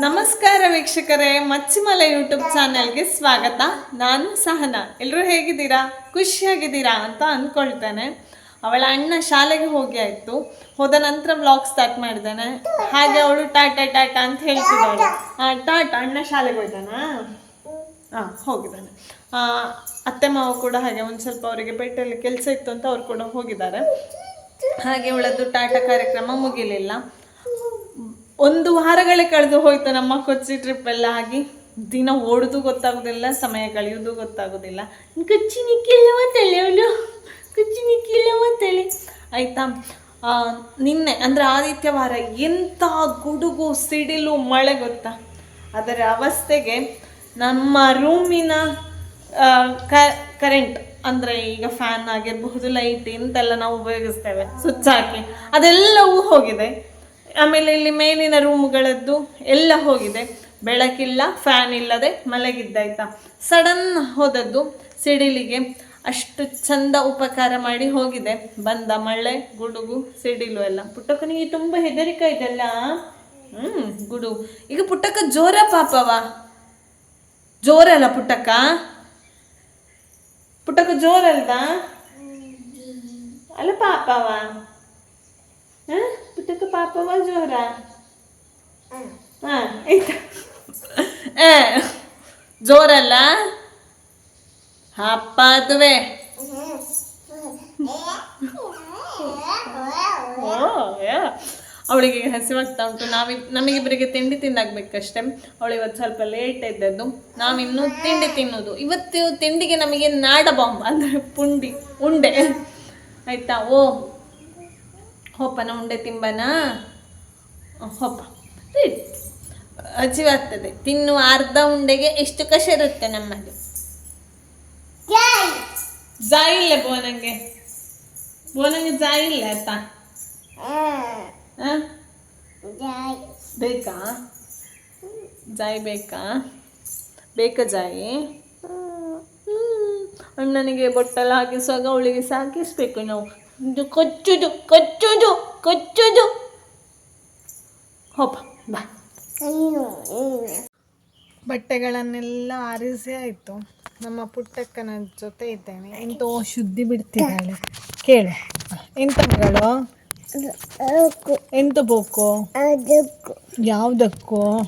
ನಮಸ್ಕಾರ ವೀಕ್ಷಕರೇ, ಮಚ್ಚಿಮಲೆ ಯೂಟ್ಯೂಬ್ ಚಾನೆಲ್ಗೆ ಸ್ವಾಗತ. ನಾನು ಸಹನಾ. ಎಲ್ಲರೂ ಹೇಗಿದ್ದೀರಾ? ಖುಷಿಯಾಗಿದ್ದೀರಾ ಅಂತ ಅಂದ್ಕೊಳ್ತೇನೆ. ಅವಳ ಅಣ್ಣ ಶಾಲೆಗೆ ಹೋಗಿ ಆಯಿತು. ಹೋದ ನಂತರ ವ್ಲಾಗ್ ಸ್ಟಾರ್ಟ್ ಮಾಡಿದ್ದಾನೆ ಹಾಗೆ ಅವಳು ಟಾಟಾ ಟಾಟಾ ಅಂತ ಹೇಳ್ತಿದ್ದಾಳೆ. ಟಾಟಾ ಅಣ್ಣ ಶಾಲೆಗೆ ಹೋಯ್ತಾನಾ? ಹಾಂ ಹೋಗಿದ್ದಾನೆ. ಅತ್ತೆ, ಮಾವ ಕೂಡ ಹಾಗೆ ಒಂದು ಸ್ವಲ್ಪ ಅವರಿಗೆ ಪೇಟೆಯಲ್ಲಿ ಕೆಲಸ ಇತ್ತು ಅಂತ ಅವ್ರು ಕೂಡ ಹೋಗಿದ್ದಾರೆ. ಹಾಗೆ ಅವಳದ್ದು ಟಾಟಾ ಕಾರ್ಯಕ್ರಮ ಮುಗಿಲಿಲ್ಲ. ಒಂದು ವಾರಗಳೇ ಕಳೆದು ಹೋಯ್ತು ನಮ್ಮ ಕೊಚ್ಚಿ ಟ್ರಿಪ್ ಎಲ್ಲ ಆಗಿ. ದಿನ ಓಡೋದು ಗೊತ್ತಾಗೋದಿಲ್ಲ, ಸಮಯ ಕಳೆಯೋದು ಗೊತ್ತಾಗೋದಿಲ್ಲ. ಕಚ್ಚಿ ನಿಕ್ಕಿಲ್ಲವ ತಲೆ ಅವಳು ಕಚ್ಚಿ ನಿಕ್ಕಿಲ್ಲವ ತಲೆ. ಆಯ್ತಾ? ನಿನ್ನೆ, ಅಂದರೆ ಆದಿತ್ಯವಾರ ಎಂಥ ಗುಡುಗು, ಸಿಡಿಲು, ಮಳೆ ಗೊತ್ತಾ? ಅದರ ಅವಸ್ಥೆಗೆ ನಮ್ಮ ರೂಮಿನ ಕರೆಂಟ್ ಅಂದರೆ ಈಗ ಫ್ಯಾನ್ ಆಗಿರಬಹುದು ಲೈಟ್ ಇಂತೆಲ್ಲ ನಾವು ಉಪಯೋಗಿಸ್ತೇವೆ. ಸ್ವಿಚ್ ಹಾಕಿ. ಅದೆಲ್ಲವೂ ಹೋಗಿದೆ. ಆಮೇಲೆ ಇಲ್ಲಿ ಮೇಲಿನ ರೂಮ್ಗಳದ್ದು ಎಲ್ಲ ಹೋಗಿದೆ. ಬೆಳಕಿಲ್ಲ ಫ್ಯಾನ್ ಇಲ್ಲದೆ ಮಲಗಿದ್ದಾಯ್ತಾ? ಸಡನ್ ಹೋದದ್ದು ಸಿಡಿಲಿಗೆ ಅಷ್ಟು ಚಂದ ಉಪಕಾರ ಮಾಡಿ ಹೋಗಿದೆ. ಬಂದ ಮಳೆ, ಗುಡುಗು, ಸಿಡಿಲು ಎಲ್ಲ. ಪುಟ್ಟಕ್ಕನಿಗೆ ತುಂಬ ಹೆದರಿಕೆ ಇದೆಲ್ಲ ಹ್ಞೂ ಗುಡು. ಈಗ ಪುಟ್ಟಕ್ಕ ಜೋರ ಪಾಪವ. ಜೋರಲ್ಲ ಪುಟ್ಟಕ್ಕ? ಪುಟ್ಟಕ್ಕ ಜೋರಲ್ವಾ ಅಲ್ಲ ಪಾಪವ. ಹ? ಪುಟ್ಟಕ್ಕ ಪಾಪವ ಜೋರ ಹಾ ಆಯ್ತಾ ಏ ಜೋರಲ್ಲ? ಅಪ್ಪ ಅದುವೆ ಅವಳಿಗೆ ಹಸಿವಾಗ್ತಾ ಉಂಟು. ನಾವಿ ನಮಗಿಬ್ಬರಿಗೆ ತಿಂಡಿ ತಿಂದಾಗ್ಬೇಕಷ್ಟೇ. ಅವಳು ಇವತ್ತು ಸ್ವಲ್ಪ ಲೇಟ್ ಇದ್ದದ್ದು ನಾವಿನ್ನೂ ತಿಂಡಿ ತಿನ್ನೋದು. ಇವತ್ತು ತಿಂಡಿಗೆ ನಮಗೆ ನಾಡ ಬಾಂಬ್ ಅಂದರೆ ಪುಂಡಿ ಉಂಡೆ. ಆಯಿತಾ? ಓ ಹೋಪನ ಉಂಡೆ ತಿಂಬನ? ಹೊಪ್ಪ ಹಸಿವಾಗ್ತದೆ ತಿನ್ನುವ ಅರ್ಧ ಉಂಡೆಗೆ ಎಷ್ಟು ಕಷ ಇರುತ್ತೆ ನಮ್ಮದು ಜಾಯಿ. ಇಲ್ಲ ಬೋನಂಗೆ ಬೋನಂಗೆ ಜಾಯಿ ಇಲ್ಲ ಆಯ್ತಾ? ಬೇಕಾ? ಜಾಯಿ ಬೇಕಾ? ಬೇಕಾ ಜಾಯಿ. ಅಣ್ಣನಿಗೆ ಬೊಟ್ಟೆಲ್ಲ ಹಾಕಿಸುವಾಗ ಅವಳಿಗೆ ಸಾಕಿಸ್ಬೇಕು ನಾವು. ಕೊಚ್ಚುದು ಕೊಚ್ಚುದು ಕೊಚ್ಚುದು ಹೋಪ ಬಾ ಬಟ್ಟೆಗಳನ್ನೆಲ್ಲ ಆರಿಸಿ ಆಯಿತು. ನಮ್ಮ ಪುಟ್ಟಕ್ಕನ ಜೊತೆ ಇದ್ದೇನೆ. ಎಂತ ಶುದ್ಧಿ ಬಿಡ್ತಿದ್ದಾಳೆ. ಕೇಳು. ಎಂತ ಮಗಳು? ಎಂತ ಬೋಕು ಯಾವ್ದಕ್ಕು?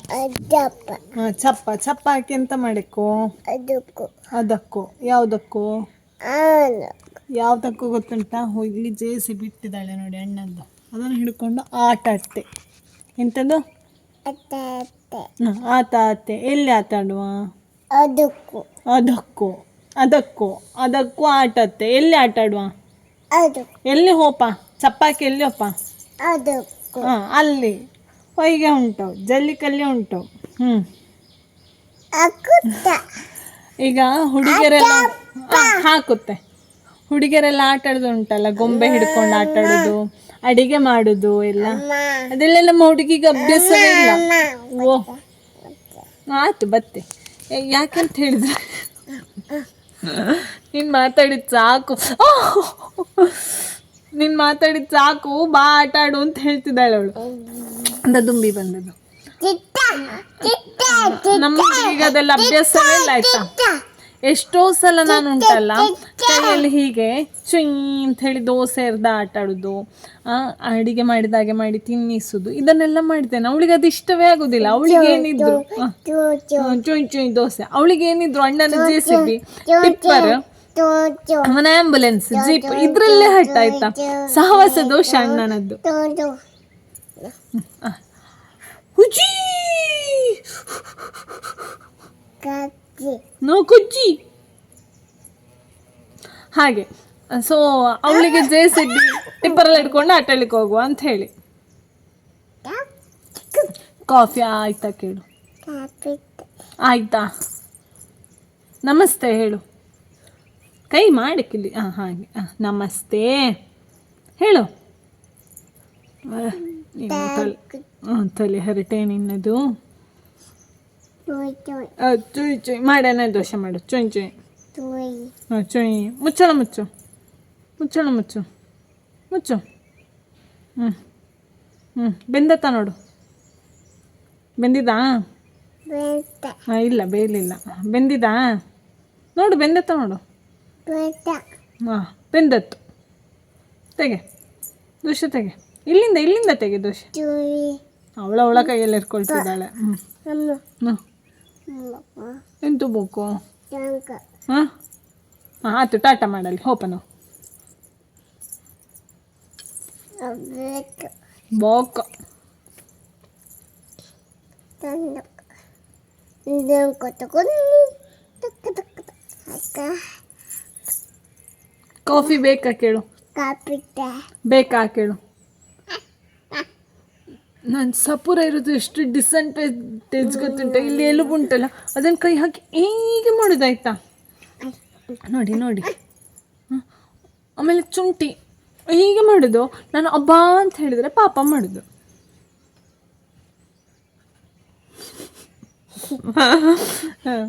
ಚಪ್ಪ. ಚಪ್ಪ ಹಾಕಿ ಎಂತ ಮಾಡಕ್ಕೂ? ಅದಕ್ಕು. ಯಾವುದಕ್ಕೂ? ಯಾವುದಕ್ಕೂ ಗೊತ್ತುಂಟಾ? ಗೊತ್ತುಂಟ ಇಲ್ಲಿ ಜೇಸಿ ಬಿಟ್ಟಿದ್ದಾಳೆ ನೋಡಿ ಅಣ್ಣದ್ದು ಅದನ್ನು ಹಿಡ್ಕೊಂಡು ಆಟ ಆಡ್ತೆ. ಎಂಥದ್ದು ಆತ ಆತೆ ಎಲ್ಲಿ ಆಟ ಆಡುವ? ಅದಕ್ಕೂ. ಅದಕ್ಕೂ. ಅದಕ್ಕೂ. ಅದಕ್ಕೂ ಆಟ ಆತೆ ಎಲ್ಲಿ ಆಟ ಆಡುವ? ಎಲ್ಲಿ ಹೋಪ? ಚಪ್ಪಾಕಿ ಎಲ್ಲಿ ಹೋಪ? ಹಾಂ ಅಲ್ಲಿ. ಹೊಯ್ಗೆ ಉಂಟು. ಜಲ್ಲಿಕಲ್ಲಿ ಉಂಟು. ಹ್ಞೂ ಈಗ ಹುಡುಗಿಯರೆಲ್ಲ ಹಾಕುತ್ತೆ. ಹುಡುಗಿಯರೆಲ್ಲ ಆಟ ಆಡೋದು ಉಂಟಲ್ಲ ಗೊಂಬೆ ಹಿಡ್ಕೊಂಡು ಆಟ ಆಡೋದು ಅಡಿಗೆ ಮಾಡುದು ಎಲ್ಲ. ಅದೆಲ್ಲ ನಮ್ಮ ಹುಡುಗಿಗೆ ಅಭ್ಯಾಸ ಇಲ್ಲ. ಓ ಆಯ್ತು ಬತ್ತೆ. ಯಾಕಂತ ಹೇಳಿದ್ರೆ? ನೀನ್ ಮಾತಾಡಿದ್ ಸಾಕು. ನೀನು ಮಾತಾಡಿದ ಸಾಕು ಬಾ ಆಟ ಆಡು ಅಂತ ಹೇಳ್ತಿದ್ದಾಳೆ ಅವಳು. ದುಂಬಿ ಬಂದದ್ದು. ನಮ್ಮ ಹುಡುಗಿಗೆ ಅದೆಲ್ಲ ಅಭ್ಯಾಸವೇ ಇಲ್ಲ ಆಯ್ತಾ? ಎಷ್ಟೋ ಸಲ ನಾನು ಉಂಟಲ್ಲ ಕೈಯಲ್ಲಿ ಹೀಗೆ ಚುಯ್ ಅಂತ ಹೇಳಿ ದೋಸೆ ಇರ್ದ ಆಟ ಆಡೋದು ಆ, ಮಾಡಿದ ಹಾಗೆ ಮಾಡಿ ತಿನ್ನಿಸುದು ಇದನ್ನೆಲ್ಲ ಮಾಡ್ತೇನೆ. ಅವಳಿಗೆ ಅದು ಇಷ್ಟವೇ ಆಗುದಿಲ್ಲ. ಅವಳಿಗೆ ಏನಿದ್ರು ಚುಯ್ ಚುಯ್ ದೋಸೆ. ಅವಳಿಗೆ ಏನಿದ್ರು ಅಣ್ಣನ ಜೆ ಸಿ ಬಿ ಟಿಪ್ಪರ್ ಅವನ ಆಂಬುಲೆನ್ಸ್ ಜೀಪ್ ಇದ್ರಲ್ಲೇ ಹಟ್ಟ ಆಯ್ತಾ? ಸಹವಾಸ ದೋಷ ಅಣ್ಣನದ್ದು. ಹುಜಿ ನೋ ಕುಜ್ಜಿ ಹಾಗೆ. ಸೊ ಅವಳಿಗೆ ಜೆ, ಸಿ ಬಿ ಟಿಪ್ಪರಲ್ಲಿ ಇಟ್ಕೊಂಡು ಹೋಗುವ ಅಂತ ಹೇಳಿ. ಕಾಫಿ ಆಯ್ತಾ ಕೇಳು. ಆಯ್ತಾ? ನಮಸ್ತೆ ಹೇಳು. ಕೈ ಮಾಡಕ್ಕಿಲ್ಲಿ. ಹಾಂ ಹಾಗೆ. ಹಾಂ ನಮಸ್ತೆ. ಹೇಳು. ತಲೆ ಹರಟೆ ನಿನ್ನದು. ಚುಯ್ ಚುಯ್ ಮಾಡೇನೆ ದೋಷೆ ಮಾಡು. ಚುಯ್ ಚುಯ್. ಚೂಯ್ ಹಾಂ ಚುಯ್. ಮುಚ್ಚಳ ಮುಚ್ಚು. ಮುಚ್ಚಳ ಮುಚ್ಚು. ಮುಚ್ಚು. ಹ್ಞೂ ಹ್ಞೂ ಬೆಂದತ್ತ ನೋಡು. ಬೆಂದಿದ್ದಾ ಹಾಂ ಇಲ್ಲ ಬೇಯಲಿಲ್ಲ ಬೆಂದಿದ್ದಾ ನೋಡು ಬೆಂದತ್ತ ನೋಡು. ಹಾಂ ಬೆಂದತ್ತು. ತೆಗೆ. ದೋಷ ತೆಗೆ. ಇಲ್ಲಿಂದ ಇಲ್ಲಿಂದ ತೆಗೆ ದೋಷ. ಚೂರಿ ಅವಳ ಅವಳ ಕೈಯಲ್ಲಿ ಇಟ್ಕೊಳ್ತಿದ್ದಾಳೆ ಹ್ಞೂ ಹ್ಞೂ ಅಮ್ಮ ಎಂತು ಬೇಕು ತಂಕ ಹಾಂ? ಹಾಂ ಆಯ್ತು ಟಾಟಾ ಮಾಡಲಿ ಹೋಪನು ಬೇಕ ಕಾಫಿ ಬೇಕಾ ಕೇಳು? ಕಾಫಿ ಬೇಕಾ ಕೇಳು? ನಾನು ಸಪುರ ಇರೋದು ಎಷ್ಟು ಡಿಸಂಟೇಜ್ ಗೊತ್ತುಂಟ? ಇಲ್ಲಿ ಎಲುಬುಂಟಲ್ಲ ಅದನ್ನು ಕೈ ಹಾಕಿ ಹೀಗೆ ಮಾಡೋದಾಯ್ತಾ? ನೋಡಿ ನೋಡಿ. ಆಮೇಲೆ ಚುಂಟಿ. ಹೀಗೆ ಮಾಡೋದು. ನಾನು ಅಬ್ಬಾ ಅಂತ ಹೇಳಿದರೆ ಪಾಪ ಮಾಡೋದು. ಹಾಂ.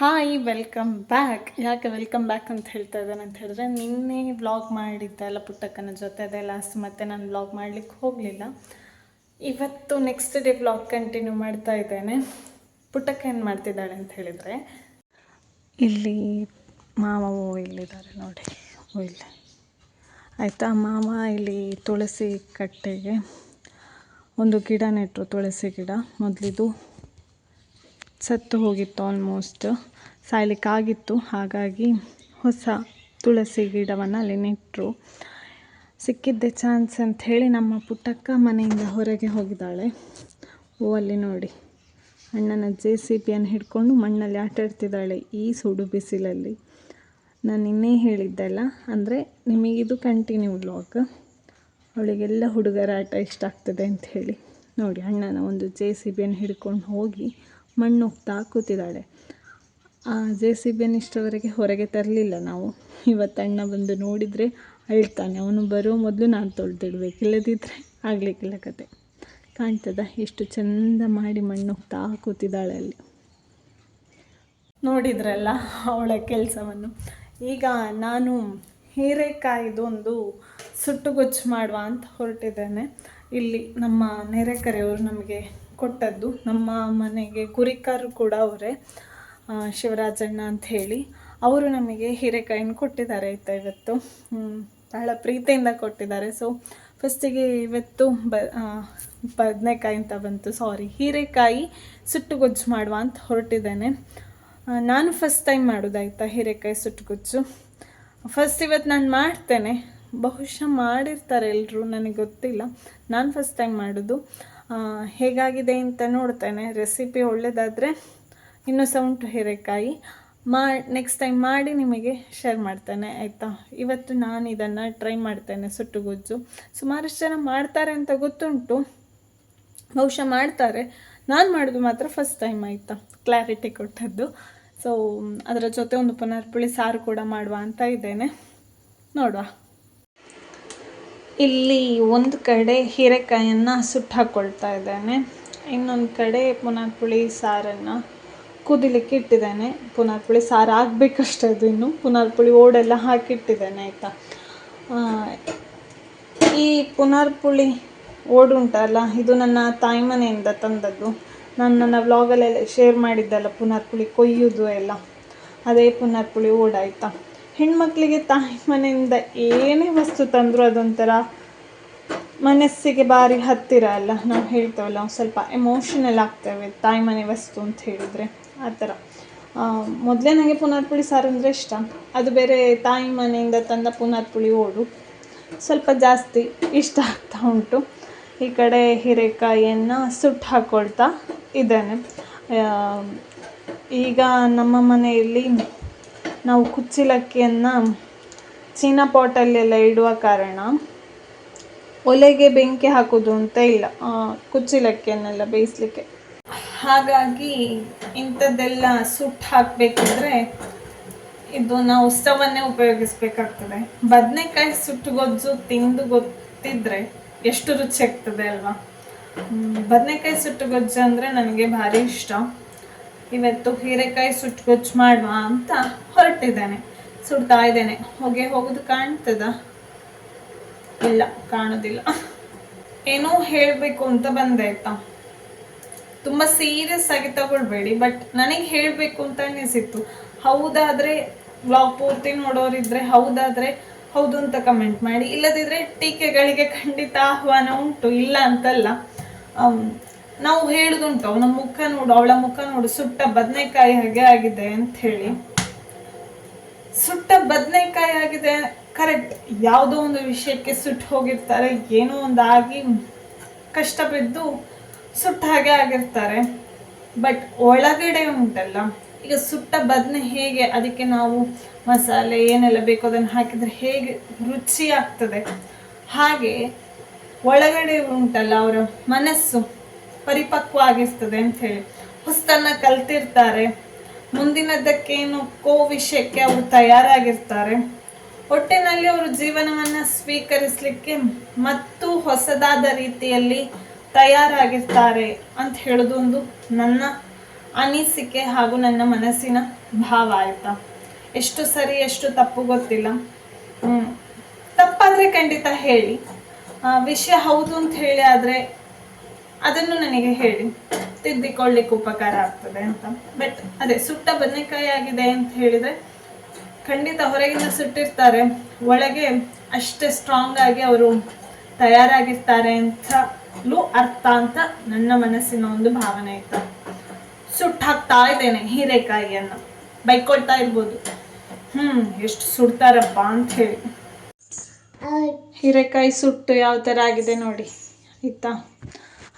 ಹಾಯ್ ವೆಲ್ಕಮ್ ಬ್ಯಾಕ್ ಯಾಕೆ ವೆಲ್ಕಮ್ ಬ್ಯಾಕ್ ಅಂತ ಹೇಳ್ತಾ ಇದ್ದಾನೆ ಅಂತ ಹೇಳಿದ್ರೆ, ನಿನ್ನೆ ವ್ಲಾಗ್ ಮಾಡಿದ್ದೆ ಅಲ್ಲ ಪುಟ್ಟಕ್ಕನ ಜೊತೆ, ಅದೇ ಲಾಸ್ಟ್ ಮತ್ತೆ ನಾನು ವ್ಲಾಗ್ ಮಾಡಲಿಕ್ಕೆ ಹೋಗಲಿಲ್ಲ. ಇವತ್ತು ನೆಕ್ಸ್ಟ್ ಡೇ ವ್ಲಾಗ್ ಕಂಟಿನ್ಯೂ ಮಾಡ್ತಾ ಇದ್ದೇನೆ. ಪುಟ್ಟಕ್ಕ ಏನು ಮಾಡ್ತಿದ್ದಾಳೆ ಅಂತ ಹೇಳಿದರೆ, ಇಲ್ಲಿ ಮಾವ ಇಲ್ಲಿದ್ದಾರೆ ನೋಡಿ. ಇಲ್ಲಿ. ಆಯಿತಾ? ಮಾವ ಇಲ್ಲಿ ತುಳಸಿ ಕಟ್ಟೆಗೆ ಒಂದು ಗಿಡ ನೆಟ್ಟರು ತುಳಸಿ ಗಿಡ. ಮೊದಲಿದು ಸತ್ತು ಹೋಗಿತ್ತು ಆಲ್ಮೋಸ್ಟ್ ಸಾಯ್ಲಿಕ್ಕಾಗಿತ್ತು. ಹಾಗಾಗಿ ಹೊಸ ತುಳಸಿ ಗಿಡವನ್ನು ಅಲ್ಲಿ ನೆಟ್ಟರು ಸಿಕ್ಕಿದ್ದೆ ಚಾನ್ಸ್ ಅಂತ ಹೇಳಿ ನಮ್ಮ ಪುಟ್ಟಕ್ಕ ಮನೆಯಿಂದ ಹೊರಗೆ ಹೋಗಿದ್ದಾಳೆ. ಓ, ಅಲ್ಲಿ ನೋಡಿ. ಅಣ್ಣನ ಜೆ ಸಿ ಪಿಯನ್ನು ಹಿಡ್ಕೊಂಡು ಮಣ್ಣಲ್ಲಿ ಆಟಾಡ್ತಿದ್ದಾಳೆ ಈ ಸುಡು ಬಿಸಿಲಲ್ಲಿ. ನಾನು ನಿನ್ನೆ ಹೇಳಿದ್ದೆಲ್ಲ ಅಂದರೆ ನಿಮಗಿದು ಕಂಟಿನ್ಯೂ ಲಾಕ್ ಅವಳಿಗೆಲ್ಲ ಹುಡುಗರ ಆಟ ಇಷ್ಟ ಆಗ್ತದೆ ಹೇಳಿ ನೋಡಿ, ಅಣ್ಣನ ಒಂದು ಜೆ ಸಿ ಬಿಯನ್ನು ಹಿಡ್ಕೊಂಡು ಹೋಗಿ ಮಣ್ಣು ಹೋಗ್ತಾ ಕೂತಿದ್ದಾಳೆ. ಆ ಜೆ ಸಿ ಇಷ್ಟವರೆಗೆ ಹೊರಗೆ ತರಲಿಲ್ಲ ನಾವು. ಇವತ್ತು ಅಣ್ಣ ಬಂದು ನೋಡಿದರೆ ಅಳ್ತಾನೆ. ಅವನು ಬರೋ ಮೊದಲು ನಾನು ತೊಳೆದಿಡ್ಬೇಕು ಇಲ್ಲದಿದ್ದರೆ ಆಗಲಿಕ್ಕಿಲ್ಲ ಕತೆ. ಕಾಣ್ತದ ಎಷ್ಟು ಚಂದ ಮಾಡಿ ಮಣ್ಣು ಹೋಗ್ತಾ ಕೂತಿದ್ದಾಳೆ ಅಲ್ಲಿ. ನೋಡಿದ್ರಲ್ಲ ಅವಳ ಕೆಲಸವನ್ನು. ಈಗ ನಾನು ಹೀರೆಕಾಯಿದೊಂದು ಸುಟ್ಟು ಮಾಡುವ ಅಂತ ಹೊರಟಿದ್ದೇನೆ. ಇಲ್ಲಿ ನಮ್ಮ ನೆರೆಕರೆಯವರು ನಮಗೆ ಕೊಟ್ಟದ್ದು ನಮ್ಮ ಮನೆಗೆ ಕುರಿಕಾರು ಕೂಡ ಅವರೇ ಶಿವರಾಜಣ್ಣ ಅಂತ ಹೇಳಿ. ಅವರು ನಮಗೆ ಹೀರೆಕಾಯಿನ ಕೊಟ್ಟಿದ್ದಾರೆ ಆಯ್ತಾ ಇವತ್ತು. ಬಹಳ ಪ್ರೀತಿಯಿಂದ ಕೊಟ್ಟಿದ್ದಾರೆ. ಸೊ ಫಸ್ಟಿಗೆ ಇವತ್ತು ಬ ಬದನೆಕಾಯಿ ಅಂತ ಬಂತು. ಸಾರಿ ಹೀರೆಕಾಯಿ ಸುಟ್ಟುಗೊಜ್ಜು ಮಾಡುವ ಅಂತ ಹೊರಟಿದ್ದೇನೆ. ನಾನು ಫಸ್ಟ್ ಟೈಮ್ ಮಾಡೋದಾಯ್ತಾ ಹೀರೆಕಾಯಿ ಸುಟ್ಟುಗೊಜ್ಜು ಫಸ್ಟ್ ಇವತ್ತು ನಾನು ಮಾಡ್ತೇನೆ. ಬಹುಶಃ ಮಾಡಿರ್ತಾರೆ ಎಲ್ಲರೂ ನನಗೆ ಗೊತ್ತಿಲ್ಲ. ನಾನು ಫಸ್ಟ್ ಟೈಮ್ ಮಾಡೋದು. ಹೇಗಾಗಿದೆ ಅಂತ ನೋಡ್ತೇನೆ. ರೆಸಿಪಿ ಒಳ್ಳೆಯದಾದರೆ ಇನ್ನೂ ಸೌಂಟು ಹೀರೆಕಾಯಿ. ಮಾ ನೆಕ್ಸ್ಟ್ ಟೈಮ್ ಮಾಡಿ ನಿಮಗೆ ಶೇರ್ ಮಾಡ್ತೇನೆ, ಆಯಿತಾ? ಇವತ್ತು ನಾನು ಇದನ್ನು ಟ್ರೈ ಮಾಡ್ತೇನೆ ಸುಟ್ಟುಗೊಜ್ಜು. ಸುಮಾರಷ್ಟು ಜನ ಮಾಡ್ತಾರೆ ಅಂತ ಗೊತ್ತುಂಟು. ಬಹುಶಃ ಮಾಡ್ತಾರೆ. ನಾನು ಮಾಡೋದು ಮಾತ್ರ ಫಸ್ಟ್ ಟೈಮ್ ಆಯಿತಾ? ಕ್ಲಾರಿಟಿ ಕೊಟ್ಟದ್ದು. ಸೊ ಅದರ ಜೊತೆ ಒಂದು ಪುನರ್ಪುಳಿ ಸಾರು ಕೂಡ ಮಾಡುವ ಅಂತ ಇದ್ದೇನೆ. ನೋಡುವ. ಇಲ್ಲಿ ಒಂದು ಕಡೆ ಹೀರೆಕಾಯನ್ನು ಸುಟ್ಟು ಹಾಕ್ಕೊಳ್ತಾ ಇದ್ದಾನೆ. ಇನ್ನೊಂದು ಕಡೆ ಪುನರ್ಪುಳಿ ಸಾರನ್ನು ಕುದಿಲಿಕ್ಕೆ ಇಟ್ಟಿದ್ದೇನೆ. ಪುನರ್ಪುಳಿ ಸಾರು ಆಗಬೇಕಷ್ಟೇ ಅದು ಇನ್ನು. ಪುನರ್ಪುಳಿ ಓಡೆಲ್ಲ ಹಾಕಿಟ್ಟಿದ್ದಾನೆ, ಆಯಿತಾ? ಈ ಪುನರ್ಪುಳಿ ಓಡು ಉಂಟಲ್ಲ ಇದು ನನ್ನ ತಾಯಿ ಮನೆಯಿಂದ ತಂದದ್ದು. ನಾನು ನನ್ನ ವ್ಲಾಗಲ್ಲೆಲ್ಲ ಶೇರ್ ಮಾಡಿದ್ದೆಲ್ಲ ಪುನರ್ಪುಳಿ ಕೊಯ್ಯೋದು ಎಲ್ಲ. ಅದೇ ಪುನರ್ಪುಳಿ ಓಡಾಯ್ತಾ ಹೆಣ್ಮಕ್ಳಿಗೆ ತಾಯಿ ಮನೆಯಿಂದ ಏನೇ ವಸ್ತು ತಂದರೂ ಅದೊಂಥರ ಮನಸ್ಸಿಗೆ ಭಾರಿ ಹತ್ತಿರ ಅಲ್ಲ. ನಾವು ಹೇಳ್ತೇವಲ್ಲ ಸ್ವಲ್ಪ ಎಮೋಷನಲ್ ಆಗ್ತೇವೆ, ತಾಯಿ ಮನೆ ವಸ್ತು ಅಂತ ಹೇಳಿದರೆ ಆ ಥರ. ಮೊದಲೇ ನನಗೆ ಪುನರ್ಪುಳಿ ಸಾರು ಅಂದರೆ ಇಷ್ಟ. ಅದು ಬೇರೆ ತಾಯಿ ಮನೆಯಿಂದ ತಂದ ಪುನರ್ಪುಳಿ ಓಡು. ಸ್ವಲ್ಪ ಜಾಸ್ತಿ ಇಷ್ಟ ಆಗ್ತಾ ಉಂಟು. ಈ ಕಡೆ ಹೀರೆಕಾಯಿಯನ್ನು ಸುಟ್ಟು ಹಾಕ್ಕೊಳ್ತಾ ಇದ್ದೇನೆ. ಈಗ ನಮ್ಮ ಮನೆಯಲ್ಲಿ ನಾವು ಕುಚ್ಚಿಲಕ್ಕಿಯನ್ನು ಚೀನಾ ಪಾಟಲ್ಲೆಲ್ಲ ಇಡುವ ಕಾರಣ ಒಲೆಗೆ ಬೆಂಕಿ ಹಾಕೋದು ಅಂತ ಇಲ್ಲ ಕುಚ್ಚಲಕ್ಕಿಯನ್ನೆಲ್ಲ ಬೇಯಿಸ್ಲಿಕ್ಕೆ. ಹಾಗಾಗಿ ಇಂಥದ್ದೆಲ್ಲ ಸುಟ್ಟು ಹಾಕಬೇಕಿದ್ರೆ ಇದು ನಾವು ಉತ್ಸವನ್ನೇ ಉಪಯೋಗಿಸ್ಬೇಕಾಗ್ತದೆ. ಬದನೆಕಾಯಿ ಸುಟ್ಟು ಗೊಜ್ಜು ತಿಂದು ಗೊತ್ತಿದ್ರೆ ಎಷ್ಟು ರುಚಿ ಆಗ್ತದೆ ಅಲ್ವಾ? ಬದನೆಕಾಯಿ ಸುಟ್ಟು ಗೊಜ್ಜು ಅಂದರೆ ನನಗೆ ಭಾರಿ ಇಷ್ಟ. ಇವತ್ತು ಹೀರೆಕಾಯಿ ಸುಟ್ಟು ಗೊಜ್ಜು ಮಾಡುವ ಅಂತ ಹೊರಟಿದ್ದಾನೆ. ಸುಡ್ತಾ ಇದ್ದೇನೆ. ಹೊಗೆ ಹೋಗೋದು ಕಾಣ್ತದ? ಇಲ್ಲ, ಕಾಣೋದಿಲ್ಲ. ಏನೋ ಹೇಳಬೇಕು ಅಂತ ಬಂದೆ ಆಯ್ತಾ? ತುಂಬ ಸೀರಿಯಸ್ ಆಗಿ ತಗೊಳ್ಬೇಡಿ ಬಟ್ ನನಗೆ ಹೇಳಬೇಕು ಅಂತ ಅನಿಸಿತ್ತು. ಹೌದಾದ್ರೆ ಬ್ಲಾಗ್ ಪೂರ್ತಿ ನೋಡೋರಿದ್ರೆ ಹೌದಾದ್ರೆ ಹೌದು ಅಂತ ಕಮೆಂಟ್ ಮಾಡಿ. ಇಲ್ಲದಿದ್ರೆ ಟೀಕೆಗಳಿಗೆ ಖಂಡಿತ ಆಹ್ವಾನ ಉಂಟು, ಇಲ್ಲ ಅಂತಲ್ಲ. ನಾವು ಹೇಳುದುಂಟು, ಅವನ ಮುಖ ನೋಡು, ಅವಳ ಮುಖ ನೋಡು, ಸುಟ್ಟ ಬದನೆಕಾಯಿ ಹಾಗೆ ಆಗಿದೆ ಅಂತ ಹೇಳಿ. ಸುಟ್ಟ ಬದನೆಕಾಯಿ ಆಗಿದೆ ಕರೆಕ್ಟ್ ಯಾವುದೋ ಒಂದು ವಿಷಯಕ್ಕೆ ಸುಟ್ಟು ಹೋಗಿರ್ತಾರೆ, ಏನೋ ಒಂದು ಆಗಿ ಕಷ್ಟ ಬಿದ್ದು ಸುಟ್ಟ ಹಾಗೆ ಆಗಿರ್ತಾರೆ. ಬಟ್ ಒಳಗಡೆ ಉಂಟಲ್ಲ, ಈಗ ಸುಟ್ಟ ಬದನೆ ಹೇಗೆ, ಅದಕ್ಕೆ ನಾವು ಮಸಾಲೆ ಏನೆಲ್ಲ ಬೇಕೋ ಅದನ್ನು ಹಾಕಿದ್ರೆ ಹೇಗೆ ರುಚಿ ಆಗ್ತದೆ ಹಾಗೆ ಒಳಗಡೆ ಉಂಟಲ್ಲ ಅವರ ಮನಸ್ಸು. ಪರಿಪಕ್ವ ಆಗಿರ್ತದೆ ಅಂತ ಹೇಳಿ. ಹೊಸ್ತನ್ನ ಕಲ್ತಿರ್ತಾರೆ. ಮುಂದಿನದಕ್ಕೇನು ಕೋ ವಿಷಯಕ್ಕೆ ಅವರು ತಯಾರಾಗಿರ್ತಾರೆ. ಒಟ್ಟಿನಲ್ಲಿ ಅವರು ಜೀವನವನ್ನ ಸ್ವೀಕರಿಸಲಿಕ್ಕೆ ಮತ್ತು ಹೊಸದಾದ ರೀತಿಯಲ್ಲಿ ತಯಾರಾಗಿರ್ತಾರೆ ಅಂತ ಹೇಳೋದು ಒಂದು ನನ್ನ ಅನಿಸಿಕೆ ಹಾಗೂ ನನ್ನ ಮನಸ್ಸಿನ ಭಾವ ಆಯ್ತಾ. ಎಷ್ಟು ಸರಿ ಎಷ್ಟು ತಪ್ಪು ಗೊತ್ತಿಲ್ಲ. ತಪ್ಪಾದ್ರೆ ಖಂಡಿತ ಹೇಳಿ. ಆ, ವಿಷಯ ಹೌದು ಅಂತ ಹೇಳಿ ಆದ್ರೆ ಅದನ್ನು ನನಗೆ ಹೇಳಿ. ತಿದ್ದಿಕೊಳ್ಳಿಕ್ಕೆ ಉಪಕಾರ ಆಗ್ತದೆ ಅಂತ. ಬಟ್ ಅದೇ ಸುಟ್ಟ ಬದನೆಕಾಯಿ ಆಗಿದೆ ಅಂತ ಹೇಳಿದ್ರೆ ಖಂಡಿತ ಹೊರಗಿಂದ ಸುಟ್ಟಿರ್ತಾರೆ. ಒಳಗೆ ಅಷ್ಟೇ ಸ್ಟ್ರಾಂಗ್ ಆಗಿ ಅವರು ತಯಾರಾಗಿರ್ತಾರೆ ಅಂತಲೂ ಅರ್ಥ ಅಂತ ನನ್ನ ಮನಸ್ಸಿನ ಒಂದು ಭಾವನೆ ಇತ್ತು. ಸುಟ್ಟು ಹಾಕ್ತಾ ಇದ್ದೇನೆ ಹೀರೆಕಾಯಿಯನ್ನು. ಬೈಕೊಳ್ತಾ ಇರ್ಬೋದು. ಹ್ಮ್ ಎಷ್ಟು ಸುಡ್ತಾರಪ್ಪ ಅಂತ ಹೇಳಿ. ಹೀರೆಕಾಯಿ ಸುಟ್ಟು ಯಾವ ಥರ ಆಗಿದೆ ನೋಡಿ. ಆಯಿತಾ?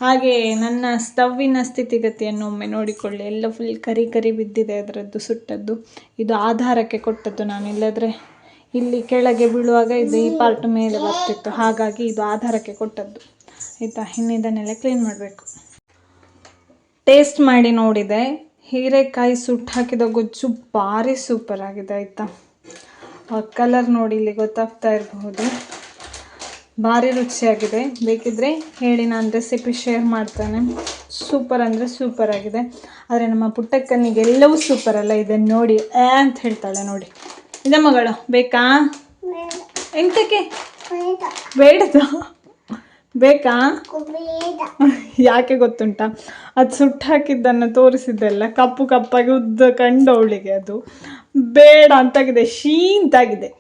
ಹಾಗೆ ನನ್ನ ಸ್ಟವ್ವಿನ ಸ್ಥಿತಿಗತಿಯನ್ನು ಒಮ್ಮೆ ನೋಡಿಕೊಳ್ಳಿ. ಎಲ್ಲ ಫುಲ್ ಕರಿ ಕರಿ ಬಿದ್ದಿದೆ ಅದರದ್ದು, ಸುಟ್ಟದ್ದು. ಇದು ಆಧಾರಕ್ಕೆ ಕೊಟ್ಟದ್ದು ನಾನು. ಇಲ್ಲದ್ರೆ ಇಲ್ಲಿ ಕೆಳಗೆ ಬೀಳುವಾಗ ಇದು ಈ ಪಾರ್ಟ್ ಮೇಲೆ ಬರ್ತಿತ್ತು. ಹಾಗಾಗಿ ಇದು ಆಧಾರಕ್ಕೆ ಕೊಟ್ಟದ್ದು. ಆಯಿತಾ? ಇನ್ನು ಇದನ್ನೆಲ್ಲ ಕ್ಲೀನ್ ಮಾಡಬೇಕು. ಟೇಸ್ಟ್ ಮಾಡಿ ನೋಡಿದೆ. ಹೀರೆಕಾಯಿ ಸುಟ್ಟು ಹಾಕಿದ ಗೊಜ್ಜು ಭಾರಿ ಸೂಪರ್ ಆಗಿದೆ. ಆಯಿತಾ? ಕಲರ್ ನೋಡಿ ಇಲ್ಲಿ ಗೊತ್ತಾಗ್ತಾ ಇರಬಹುದು ಭಾರಿ ರುಚಿಯಾಗಿದೆ. ಬೇಕಿದ್ರೆ ಹೇಳಿ, ನಾನು ರೆಸಿಪಿ ಶೇರ್ ಮಾಡ್ತೇನೆ. ಸೂಪರ್ ಅಂದರೆ ಸೂಪರ್ ಆಗಿದೆ. ಆದರೆ ನಮ್ಮ ಪುಟ್ಟಕ್ಕನಿಗೆ ಎಲ್ಲವೂ ಸೂಪರ್ ಅಲ್ಲ. ಇದನ್ನು ನೋಡಿ ಅಂತ ಹೇಳ್ತಾಳೆ ನೋಡಿ. ಇದೆ ಮಗಳು, ಬೇಕಾ? ಎಂತಕ್ಕೆ ಬೇಡದ? ಬೇಕಾ? ಯಾಕೆ ಗೊತ್ತುಂಟ? ಅದು ಸುಟ್ಟು ಹಾಕಿದ್ದನ್ನು ತೋರಿಸಿದ್ದೆಲ್ಲ ಕಪ್ಪು ಕಪ್ಪಾಗಿ ಉದ್ದ ಕಂಡು ಅವಳಿಗೆ ಅದು. ಬೇಡ ಅಂತಾಗಿದೆ, ಶೀಂತಾಗಿದೆ.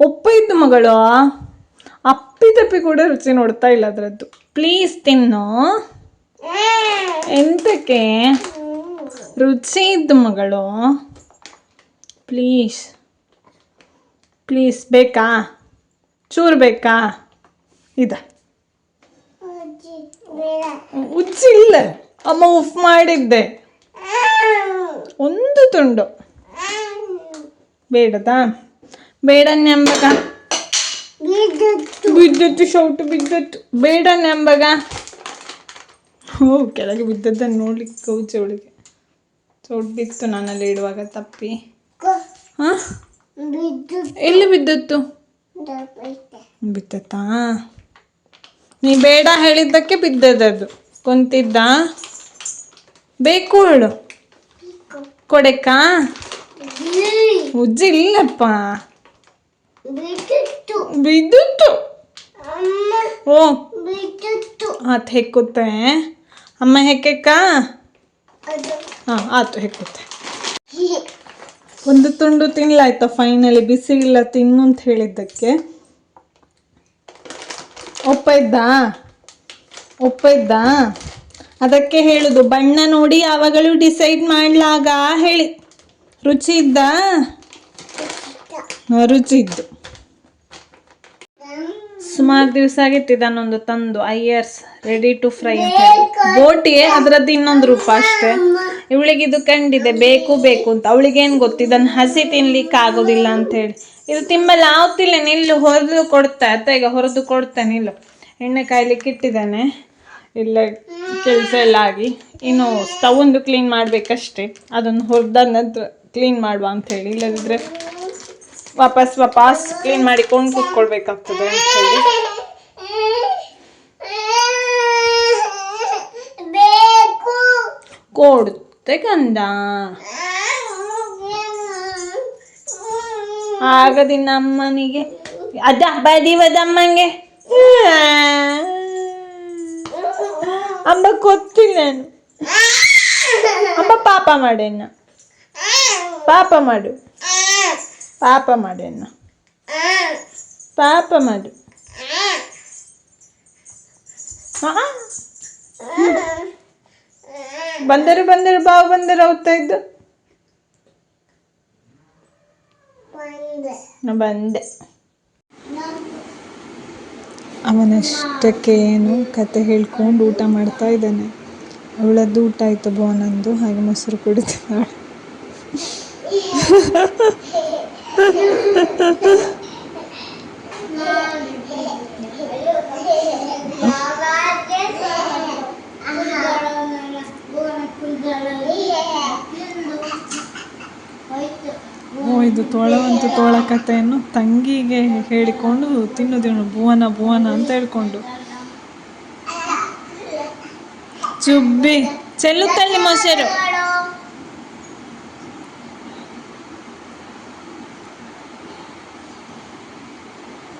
ಒಪ್ಪ ಇದ್ದು ಮಗಳು? ಅಪ್ಪಿ ತಪ್ಪಿ ಕೂಡ ರುಚಿ ನೋಡ್ತಾ ಇಲ್ಲ ಅದರದ್ದು. ಪ್ಲೀಸ್ ತಿನ್ನು. ಎಂತಕ್ಕೆ? ರುಚಿ ಇದ್ದು ಮಗಳು. ಪ್ಲೀಸ್ ಪ್ಲೀಸ್ ಬೇಕಾ? ಚೂರು ಬೇಕಾ? ಇದ. ಉಜ್ಜಿ ಇಲ್ಲ. ಅಮ್ಮ ಉಫ್ ಮಾಡಿದ್ದೆ. ಒಂದು ತುಂಡು. ಬೇಡದಾ? ಬೇಡ ನೆಂಬಗ ಬಿದ್ದತ್ತು. ಶೌಟ್ ಬಿದ್ದತ್ತು. ಬೇಡ ನಂಬಗ. ಓ ಕೆಳಗೆ ಬಿದ್ದದ್ದನ್ನು ನೋಡ್ಲಿಕ್ಕೆ ಕೌಚ ಅವಳಿಗೆ. ಚೌಟ್ ಬಿತ್ತು ನಾನಲ್ಲಿ ಇಡುವಾಗ ತಪ್ಪಿ. ಹಾ? ಎಲ್ಲಿ ಬಿದ್ದತ್ತು? ಬಿದ್ದತ್ತಾ? ನೀ ಬೇಡ ಹೇಳಿದ್ದಕ್ಕೆ ಬಿದ್ದದದು ಕುಂತಿದ್ದ? ಬೇಕು ಹೇಳು ಕೊಡೆಕ್ಕ ಉಜ್ಜಿ ಇಲ್ಲಪ್ಪ. ಬಿದ್ದಿತ್ತು. ಓ. ಆತು ಹೆಕ್ಕುತ್ತೆ. ಅಮ್ಮ ಹೆಕ್ಕಕ್ಕ? ಹಾಂ ಆತು ಹೆಕ್ಕುತ್ತೆ. ಒಂದು ತುಂಡು ತಿನ್ಲಾಯ್ತಾ ಫೈನಲಿ ಬಿಸಿ ಇಲ್ಲ ತಿನ್ನು ಅಂತ ಹೇಳಿದ್ದಕ್ಕೆ. ಒಪ್ಪ ಇದ್ದಾ? ಒಪ್ಪ ಇದ್ದಾ? ಅದಕ್ಕೆ ಹೇಳುದು ಬಣ್ಣ ನೋಡಿ ಯಾವಾಗಲೂ ಡಿಸೈಡ್ ಮಾಡ್ಲಾಗ ಹೇಳಿ. ರುಚಿ ಇದ್ದ. ರುಚಿ ಇದ್ದು. ಸುಮಾರು ದಿವಸ ಆಗಿತ್ತು ಇದನ್ನೊಂದು ತಂದು ಐಯರ್ಸ್ ರೆಡಿ ಟು ಫ್ರೈ ಅಂತ ಹೇಳಿ. ಬೋಟಿಗೆ ಅದರದ್ದು ಇನ್ನೊಂದು ರೂಪ ಅಷ್ಟೇ. ಇವಳಿಗೆ ಇದು ಕಂಡಿದೆ ಬೇಕು ಬೇಕು ಅಂತ. ಅವಳಿಗೇನು ಗೊತ್ತು ಇದನ್ನು ಹಸಿ ತಿನ್ಲಿಕ್ಕೆ ಆಗೋದಿಲ್ಲ ಅಂತ ಹೇಳಿ. ಇದು ತಿಂಬಲ್ಲ ಆವತ್ತಿಲ್ಲ ನಿಲ್ಲು ಹೊರದು ಕೊಡ್ತಾ ಅತ್ತ ಈಗ ಹೊರದು ಕೊಡ್ತಾ ನಿಲ್ಲು. ಎಣ್ಣೆ ಕಾಯ್ಲಿಕ್ಕೆ ಇಟ್ಟಿದ್ದಾನೆ. ಇಲ್ಲ ಕೆಲಸ ಎಲ್ಲ ಆಗಿ. ಇನ್ನು ಸ್ಟವ್ ಒಂದು ಕ್ಲೀನ್ ಮಾಡಬೇಕಷ್ಟೇ. ಅದನ್ನು ಹೊರದ ನಂತರ ಕ್ಲೀನ್ ಮಾಡುವ ಅಂತ ಹೇಳಿ. ಇಲ್ಲದಿದ್ರೆ ವಾಪಸ್ ವಾಪಸ್ ಕ್ಲೀನ್ ಮಾಡಿಕೊಂಡು ಕೂತ್ಕೊಳ್ಬೇಕಾಗ್ತದೆ ಅಂತ ಹೇಳಿ. ಕೊಡುತ್ತೆ ಕಂದ ಆಗದಿನ ಅಮ್ಮನಿಗೆ ಅದ ಬದಿವದಮ್ಮಂಗೆ. ಅಮ್ಮ ಅಂಬ ಗೊತ್ತಿಲ್ಲ ಅಂಬ ಪಾಪ ಮಾಡೇನ ಪಾಪ ಮಾಡು. ಪಾಪ ಮಾಡೆನ್ನ ಪಾಪ ಮಾಡು. ಬಂದರು ಬಂದರು, ಬಾವು ಬಂದರು, ಹೋಗ್ತಾ ಇದ್ದು. ಬಂದೆ. ಅವನಷ್ಟಕ್ಕೆ ಏನು ಕತೆ ಹೇಳ್ಕೊಂಡು ಊಟ ಮಾಡ್ತಾ ಇದ್ದಾನೆ. ಅವಳದ್ದು ಊಟ ಆಯ್ತು ಬೋನಂದು ಹಾಗೆ ಮೊಸರು ಕುಡಿತಿದ್ದಾಳೆ ಓ, ಇದು ತೋಳವಂತೂ ತೋಳ ಕಥೆಯನ್ನು ತಂಗಿಗೆ ಹೇಳಿಕೊಂಡು ತಿನ್ನುದೇನು ಭುವನ ಭುವನ ಅಂತ ಹೇಳ್ಕೊಂಡು. ಚುಬ್ಬಿ ಚೆಲ್ಲುತ್ತಳ್ಳಿ ಮೊಸರು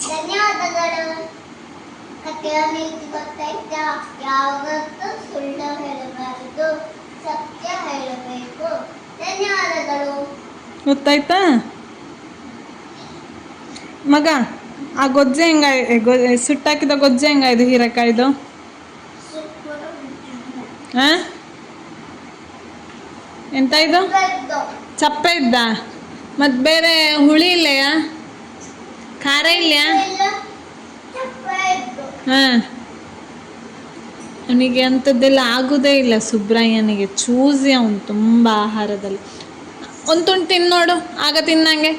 ಧನ್ಯವಾದಗಳು ಕಥೆಯ ಗೊತ್ತಾಯ್ತಾ ಯಾವತ್ತೂ ಸುಳ್ಳು ಹೇಳಬಾರದು. ಸತ್ಯ ಹೇಳಬೇಕು. ಧನ್ಯವಾದಗಳು. ಗೊತ್ತಾಯ್ತಾ? ಮಗ ಆ ಗೊಜ್ಜೆ ಹೆಂಗ ಸುಟ್ಟಾಕಿದ ಗೊಜ್ಜೆ ಹೆಂಗಾಯ್ದು ಹೀರೆಕಾಯ್ದು? ಹಾಂ ಎಂತ ಇದು? ಚಪ್ಪೆ ಇದ್ದ? ಮತ್ತು ಬೇರೆ ಹುಳಿ ಇಲ್ಲಯಾ? ಖಾರ ಇಲ್ಲಯಾ? ಹಾಂ. ಅವನಿಗೆ ಅಂಥದ್ದೆಲ್ಲ ಆಗೋದೇ ಇಲ್ಲ ಸುಬ್ರಾಯನಿಗೆ ಚೂಸಿ ಅವನು ತುಂಬ ಆಹಾರದಲ್ಲಿ. ಒಂದು ತುಂಡು ತಿನ್ನೋಡು ಆಗ ತಿನ್ನಂಗೆ.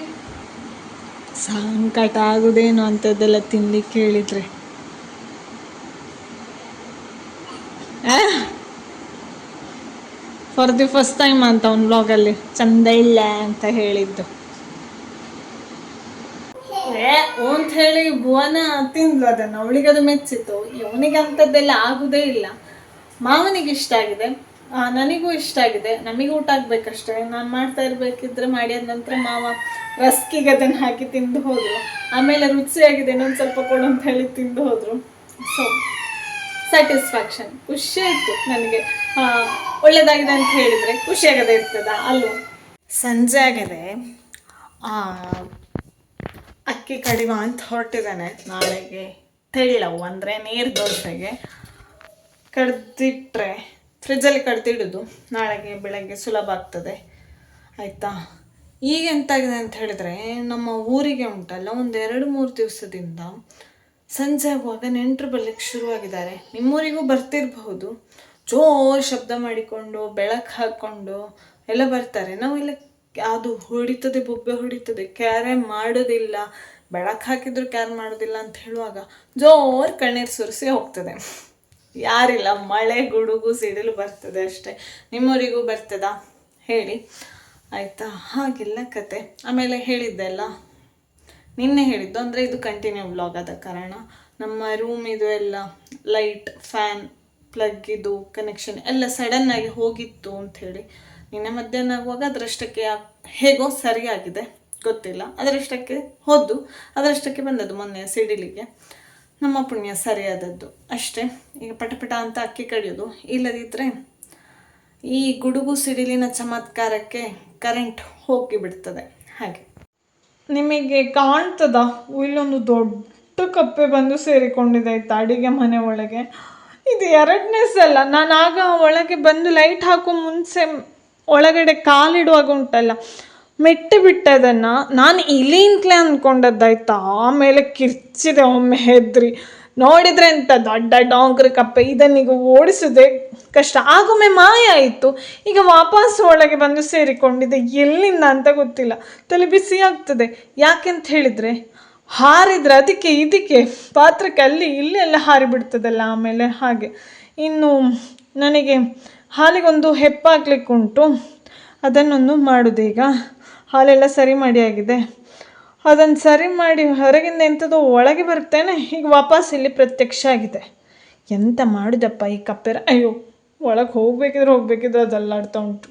ಸಂಕಟ ಆಗುದೇನು ಅಂಥದ್ದೆಲ್ಲ ತಿನ್ಲಿಕ್ಕೆ ಹೇಳಿದ್ರೆ. ಫಾರ್ ದಿ ಫಸ್ಟ್ ಟೈಮ್ ಅಂತ ಅವ್ನ ಬ್ಲಾಗಲ್ಲಿ ಚಂದ ಇಲ್ಲ ಅಂತ ಹೇಳಿದ್ದು. ಏ ಅಂತ ಹೇಳಿ ಭುವನ ತಿಂದ್ಲು ಅದನ್ನು, ಅವಳಿಗೆ ಅದು ಮೆಚ್ಚಿತ್ತು. ಇವನಿಗೆ ಅಂಥದ್ದೆಲ್ಲ ಆಗುದೇ ಇಲ್ಲ. ಮಾವನಿಗೆ ಇಷ್ಟ ಆಗಿದೆ. ನನಗೂ ಇಷ್ಟ ಆಗಿದೆ. ನಮಗೆ ಊಟ ಆಗ್ಬೇಕಷ್ಟೇ. ನಾನು ಮಾಡ್ತಾ ಇರ್ಬೇಕಿದ್ರೆ ಮಾಡಿ ಆದ ನಂತರ ಮಾವ ರಸ್ಕಿಗೆ ಅದನ್ನು ಹಾಕಿ ತಿಂದು ಹೋದ್ರು. ಆಮೇಲೆ ರುಚಿಯಾಗಿದೆ, ಇನ್ನೊಂದು ಸ್ವಲ್ಪ ಕೊಡು ಅಂತ ಹೇಳಿ ತಿಂದು ಹೋದ್ರು. ಸೊ ಸ್ಯಾಟಿಸ್ಫ್ಯಾಕ್ಷನ್ ಖುಷಿ ಆಯಿತು ನನಗೆ. ಒಳ್ಳೆಯದಾಗಿದೆ ಒಳ್ಳೇದಾಗಿದೆ ಅಂತ ಹೇಳಿದರೆ ಖುಷಿಯಾಗದೆ ಇರ್ತದ, ಅಲ್ವ? ಸಂಜೆ ಆಗಿದೆ ಅಕ್ಕಿ ಕಡಿಮ ಅಂತ ಹೊರಟಿದ್ದಾನೆ ನಾಳೆಗೆ. ತೆಳ್ಳವು ಅಂದರೆ ನೀರು ದೋಸೆಗೆ. ಕಡ್ದಿಟ್ರೆ ಫ್ರಿಜ್ಜಲ್ಲಿ ಕಡ್ದಿಡೋದು. ನಾಳೆಗೆ ಬೆಳಗ್ಗೆ ಸುಲಭ ಆಗ್ತದೆ. ಆಯಿತಾ? ಈಗ ಎಂತಾಗಿದೆ ಅಂತ ಹೇಳಿದ್ರೆ ನಮ್ಮ ಊರಿಗೆ ಉಂಟಲ್ಲ, ಒಂದು ಎರಡು ಮೂರು ದಿವಸದಿಂದ ಸಂಜೆ ಆಗುವಾಗ ನೆಂಟರು ಬರ್ಲಿಕ್ಕೆ ಶುರುವಾಗಿದ್ದಾರೆ. ನಿಮ್ಮೂರಿಗೂ ಬರ್ತಿರಬಹುದು. ಜೋರು ಶಬ್ದ ಮಾಡಿಕೊಂಡು, ಬೆಳಕು ಹಾಕ್ಕೊಂಡು ಎಲ್ಲ ಬರ್ತಾರೆ. ನಾವೆಲ್ಲ ಅದು ಹೊಡಿತದೆ, ಬೊಬ್ಬೆ ಹೊಡಿತದೆ, ಕ್ಯಾರೆ ಮಾಡೋದಿಲ್ಲ. ಬೆಳಕು ಹಾಕಿದ್ರು ಕ್ಯಾರ್ ಮಾಡೋದಿಲ್ಲ ಅಂತ ಹೇಳುವಾಗ ಜೋರ್ ಕಣ್ಣೀರು ಸುರಿಸಿ ಹೋಗ್ತದೆ. ಯಾರಿಲ್ಲ, ಮಳೆ, ಗುಡುಗು, ಸಿಡಿಲು ಬರ್ತದೆ ಅಷ್ಟೇ. ನಿಮ್ಮೂರಿಗೂ ಬರ್ತದ? ಹೇಳಿ. ಆಯಿತಾ? ಹಾಗೆಲ್ಲ ಕತೆ. ಆಮೇಲೆ ಹೇಳಿದ್ದೆ ಅಲ್ಲ ನಿನ್ನೆ ಹೇಳಿದ್ದು, ಅಂದರೆ ಇದು ಕಂಟಿನ್ಯೂ ಬ್ಲಾಗ್ ಆದ ಕಾರಣ. ನಮ್ಮ ರೂಮ್ ಇದು ಎಲ್ಲ ಲೈಟ್ ಫ್ಯಾನ್ ಪ್ಲಗ್ ಇದು ಕನೆಕ್ಷನ್ ಎಲ್ಲ ಸಡನ್ನಾಗಿ ಹೋಗಿತ್ತು ಅಂಥೇಳಿ ನಿನ್ನೆ ಮಧ್ಯಾಹ್ನ ಆಗುವಾಗ ಅದರಷ್ಟಕ್ಕೆ ಹೇಗೋ ಸರಿಯಾಗಿದೆ, ಗೊತ್ತಿಲ್ಲ. ಅದರಷ್ಟಕ್ಕೆ ಹೋದ್ದು ಅದರಷ್ಟಕ್ಕೆ ಬಂದದ್ದು ಮೊನ್ನೆ ಸಿಡಿಲಿಗೆ. ನಮ್ಮ ಪುಣ್ಯ ಸರಿಯಾದದ್ದು. ಅಷ್ಟೇ. ಈಗ ಪಟಪಟ ಅಂತ ಅಕ್ಕಿ ಕಡಿಯೋದು. ಇಲ್ಲದಿದ್ದರೆ ಈ ಗುಡುಗು ಸಿಡಿಲಿನ ಚಮತ್ಕಾರಕ್ಕೆ ಕರೆಂಟ್ ಹೋಗಿಬಿಡ್ತದೆ ಹಾಗೆ. ನಿಮಗೆ ಕಾಣ್ತದ? ಇಲ್ಲೊಂದು ದೊಡ್ಡ ಕಪ್ಪೆ ಬಂದು ಸೇರಿಕೊಂಡಿದೆ ಆಯ್ತಾ ಅಡಿಗೆ ಮನೆ ಒಳಗೆ. ಇದು ಎರಡನೇ ಸಲ. ನಾನು ಆಗ ಒಳಗೆ ಬಂದು ಲೈಟ್ ಹಾಕೋ ಮುಂಚೆ ಒಳಗಡೆ ಕಾಲಿಡುವಾಗ ಉಂಟಲ್ಲ, ಮೆಟ್ಟಿ ಬಿಟ್ಟದನ್ನು ನಾನು ಇಲಿ ಅಂತಲೇ ಅಂದ್ಕೊಂಡದ್ದಾಯ್ತಾ ಆಮೇಲೆ ಕಿರ್ಚಿದೆ ಒಮ್ಮೆ ಹೆದ್ರಿ. ನೋಡಿದ್ರೆ ಅಂತ ದೊಡ್ಡ ಡಾಂಗ್ರ ಕಪ್ಪೆ ಇದನ್ನೀಗ ಓಡಿಸೋದೆ ಕಷ್ಟ. ಆಗೊಮ್ಮೆ ಮಾಯ ಆಯಿತು. ಈಗ ವಾಪಸ್ ಒಳಗೆ ಬಂದು ಸೇರಿಕೊಂಡಿದೆ. ಎಲ್ಲಿಂದ ಅಂತ ಗೊತ್ತಿಲ್ಲ. ತಲೆ ಬಿಸಿ ಆಗ್ತದೆ. ಯಾಕೆಂತ ಹೇಳಿದರೆ, ಹಾರಿದ್ರೆ ಅದಕ್ಕೆ ಇದಕ್ಕೆ ಪಾತ್ರಕ್ಕೆ ಅಲ್ಲಿ ಇಲ್ಲಿ ಎಲ್ಲ ಹಾರಿಬಿಡ್ತದಲ್ಲ ಆಮೇಲೆ ಹಾಗೆ. ಇನ್ನು ನನಗೆ ಹಾಲಿಗೊಂದು ಹೆಪ್ಪಾಕ್ಲಿಕ್ಕೆ ಉಂಟು ಅದನ್ನೊಂದು ಮಾಡೋದೀಗ. ಹಾಲೆಲ್ಲ ಸರಿ ಮಾಡಿ ಆಗಿದೆ. ಅದನ್ನು ಸರಿ ಮಾಡಿ ಹೊರಗಿಂದ ಎಂಥದೋ ಒಳಗೆ ಬರ್ತೇನೆ ಈಗ ವಾಪಸ್ ಇಲ್ಲಿ ಪ್ರತ್ಯಕ್ಷ ಆಗಿದೆ. ಎಂತ ಮಾಡಿದಪ್ಪ ಈ ಕಪ್ಪೆರ? ಅಯ್ಯೋ, ಒಳಗೆ ಹೋಗ್ಬೇಕಿದ್ರೆ ಹೋಗ್ಬೇಕಿದ್ರೆ ಅದಲ್ಲಾಡ್ತಾ ಉಂಟು.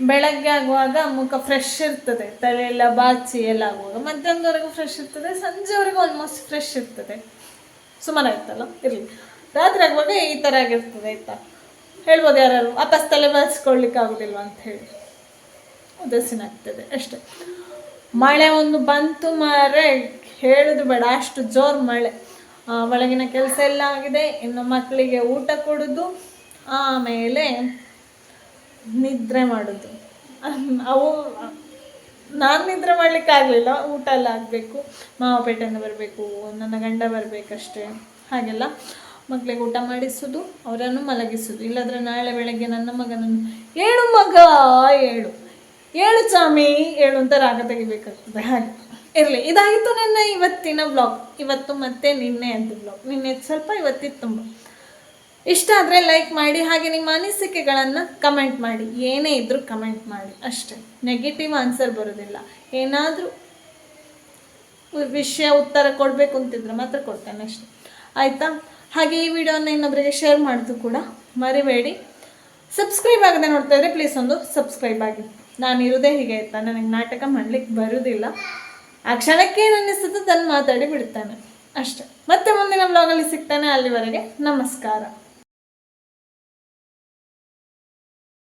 ಬೆಳಗ್ಗೆ ಆಗುವಾಗ ಮುಖ ಫ್ರೆಶ್ ಇರ್ತದೆ. ತಲೆ ಎಲ್ಲ ಬಾಚಿ ಎಲ್ಲ ಆಗುವಾಗ. ಮಧ್ಯಾಹ್ನದವರೆಗೂ ಫ್ರೆಶ್ ಇರ್ತದೆ. ಸಂಜೆವರೆಗೂ ಆಲ್ಮೋಸ್ಟ್ ಫ್ರೆಶ್ ಇರ್ತದೆ. ಸುಮಾರು ಇರಲಿ. ರಾತ್ರಿ ಆಗುವಾಗ ಈ ಥರ ಆಗಿರ್ತದೆ ಆಯ್ತಾ? ಹೇಳ್ಬೋದು ಯಾರು ವಾಪಸ್ ತಲೆ ಬಾರಿಸ್ಕೊಳ್ಲಿಕ್ಕೆ ಆಗೋದಿಲ್ವ ಅಂತ ಹೇಳಿ. ಉದಾಸೀನ ಆಗ್ತದೆ, ಅಷ್ಟೇ. ಮಳೆ ಒಂದು ಬಂತು ಮಾರೆ ಹೇಳೋದು ಬೇಡ, ಅಷ್ಟು ಜೋರು ಮಳೆ. ಒಳಗಿನ ಕೆಲಸ ಎಲ್ಲ ಆಗಿದೆ, ಇನ್ನು ಮಕ್ಕಳಿಗೆ ಊಟ ಕೊಡೋದು, ಆಮೇಲೆ ನಿದ್ರೆ ಮಾಡೋದು. ಅವು, ನಾನು ನಿದ್ರೆ ಮಾಡ್ಲಿಕ್ಕೆ ಆಗಲಿಲ್ಲ, ಊಟ ಎಲ್ಲ ಆಗಬೇಕು. ಮಾವಪೇಟೆಯಿಂದ ಬರಬೇಕು, ನನ್ನ ಗಂಡ ಬರಬೇಕಷ್ಟೇ, ಹಾಗೆಲ್ಲ. ಮಕ್ಕಳಿಗೆ ಊಟ ಮಾಡಿಸೋದು, ಅವರನ್ನು ಮಲಗಿಸೋದು. ಇಲ್ಲಾಂದರೆ ನಾಳೆ ಬೆಳಗ್ಗೆ ನನ್ನ ಮಗನನ್ನು, ಏಳು ಮಗ, ಏಳು ಏಳು ಸ್ವಾಮಿ, ಏಳು ಅಂತ ರಾಗ ತೆಗಿಬೇಕಾಗ್ತದೆ. ಹಾಗೆ. ಇರಲಿ, ಇದಾಗಿತ್ತು ನನ್ನ ಇವತ್ತಿನ ಬ್ಲಾಗ್ ಇವತ್ತು ಮತ್ತೆ ನಿನ್ನೆ ಅಂತ ಬ್ಲಾಗ್ ನಿನ್ನೆ ಸ್ವಲ್ಪ ಇವತ್ತಿತ್ತು ತುಂಬ. ಇಷ್ಟ ಆದರೆ ಲೈಕ್ ಮಾಡಿ, ಹಾಗೆ ನಿಮ್ಮ ಅನಿಸಿಕೆಗಳನ್ನು ಕಮೆಂಟ್ ಮಾಡಿ. ಏನೇ ಇದ್ದರೂ ಕಮೆಂಟ್ ಮಾಡಿ. ಅಷ್ಟೇ. ನೆಗೆಟಿವ್ ಆನ್ಸರ್ ಬರೋದಿಲ್ಲ. ಏನಾದರೂ ವಿಷಯ ಉತ್ತರ ಕೊಡಬೇಕು ಅಂತಿದ್ರೆ ಮಾತ್ರ ಕೊಡ್ತೇನೆ ಅಷ್ಟೇ. ಆಯಿತಾ? ಹಾಗೆ ಈ ವಿಡಿಯೋನ ಇನ್ನೊಬ್ಬರಿಗೆ ಶೇರ್ ಮಾಡೋದು ಕೂಡ ಮರಿಬೇಡಿ. ಸಬ್ಸ್ಕ್ರೈಬ್ ಆಗದೆ ನೋಡ್ತಾ ಇದ್ರೆ ಪ್ಲೀಸ್ ಒಂದು ಸಬ್ಸ್ಕ್ರೈಬ್ ಆಗಿ. ನಾನು ಇರೋದೇ ಹೀಗೆ ಆಯ್ತಾ ನನಗೆ ನಾಟಕ ಮಾಡ್ಲಿಕ್ಕೆ ಬರುವುದಿಲ್ಲ ಆ ಕ್ಷಣಕ್ಕೆ ಏನನ್ನಿಸ್ತದೆ ಅನ್ನಿಸ್ತದೆ ಮಾತಾಡಿ ಬಿಡ್ತಾನೆ. ಅಷ್ಟೆ. ಮತ್ತೆ ಮುಂದಿನ ಬ್ಲಾಗಲ್ಲಿ ಸಿಗ್ತಾನೆ. ಅಲ್ಲಿವರೆಗೆ ನಮಸ್ಕಾರ.